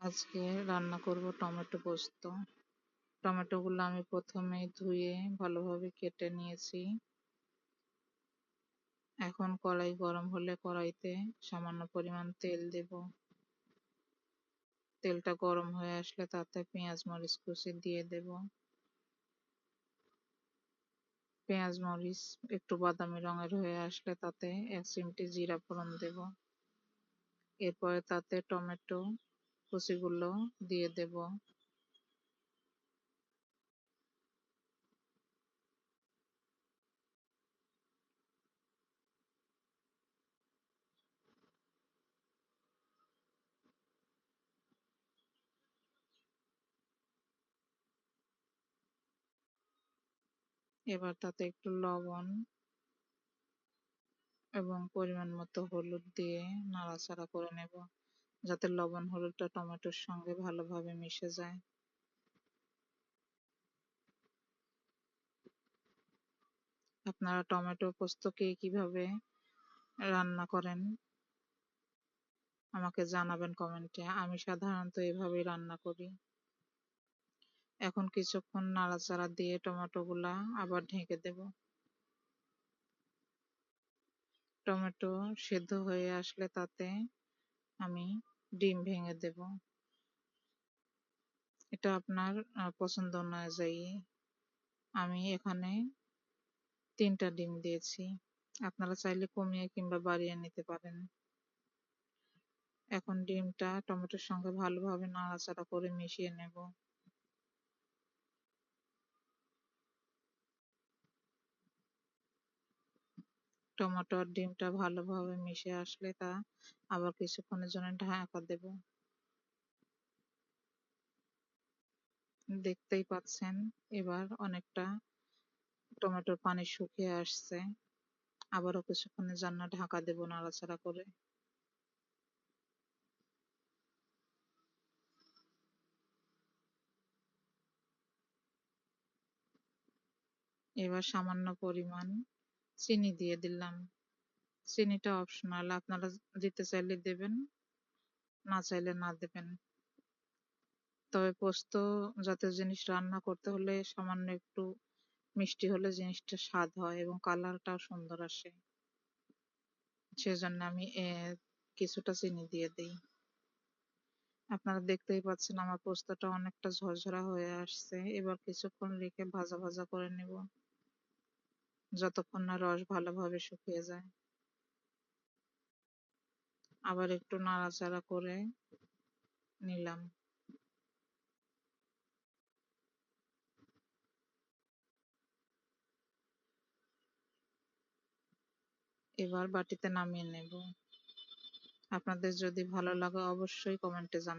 আজকে রান্না করব টমেটো পোস্ত। টমেটোগুলো আমি প্রথমে ধুয়ে ভালোভাবে কেটে নিয়েছি। এখন কড়াই গরম হলে কড়াইতে সামান্য পরিমাণ তেল দেব। তেলটা গরম হয়ে আসলে তাতে পেঁয়াজ মরিচ কুচি দিয়ে দেব। পেঁয়াজ মরিচ একটু বাদামি রঙের হয়ে আসলে তাতে এক চিমটি জিরা ফোড়ন দেব। এরপরে তাতে টমেটো কুচিগুলো দিয়ে দেব। এবার তাতে একটু লবণ এবং পরিমাণ মতো হলুদ দিয়ে নাড়াচাড়া করে নেব। যাতে লবণ, হলুদটা টমেটোর সঙ্গে ভালোভাবে মিশে যায়। আপনারা টমেটো পোস্তকে কীভাবে রান্না করেন? আমাকে জানাবেন কমেন্টে। আমি সাধারণত এভাবেই রান্না করি। এখন কিছুক্ষণ নাড়াচাড়া দিয়ে টমেটোগুলা আবার ঢেকে দেব। টমেটো সেদ্ধ হয়ে আসলে তাতে আমি ডিম ভেঙে দেব। এটা আপনার পছন্দ অনুযায়ী আমি এখানে তিনটা ডিম দিয়েছি। আপনারা চাইলে কমিয়ে কিংবা বাড়িয়ে নিতে পারেন। এখন ডিমটা টমেটোর সঙ্গে ভালোভাবে নাড়াচাড়া করে মিশিয়ে নেব। টমেটো আর ডিমটা ভালোভাবে মিশে আসলে তা আবার কিছুক্ষণের জন্য ঢাকা দেব। দেখতেই পাচ্ছেন, এবার অনেকটা টমেটোর পানি শুকিয়ে আসছে। আবারও কিছুক্ষণের জন্য ঢাকা দেব নাড়াচাড়া করে। এবার সামান্য পরিমাণ চিনি দিয়ে দিলাম। চিনিটা অপশনাল আপনারা দিতে চাইলে দেবেন, না চাইলে না দেবেন। তবে পোস্ত জাতীয় জিনিস রান্না করতে হলে সামান্য একটু মিষ্টি হলে জিনিসটা স্বাদ হয় এবং কালারটাও সুন্দর আসে। সেজন্য আমি কিছুটা চিনি দিয়ে দিই। আপনারা দেখতেই পাচ্ছেন আমার পোস্তটা অনেকটা ঝরঝরা হয়ে আসছে। এবার কিছুক্ষণ রেখে ভাজা ভাজা করে নেব। যতক্ষণ না রস ভালোভাবে শুকিয়ে যায়। আবার একটু নাড়াচাড়া করে নিলাম। এবার বাটিতে নামিয়ে নেব। আপনাদের যদি ভালো লাগে অবশ্যই কমেন্টে জানাবেন।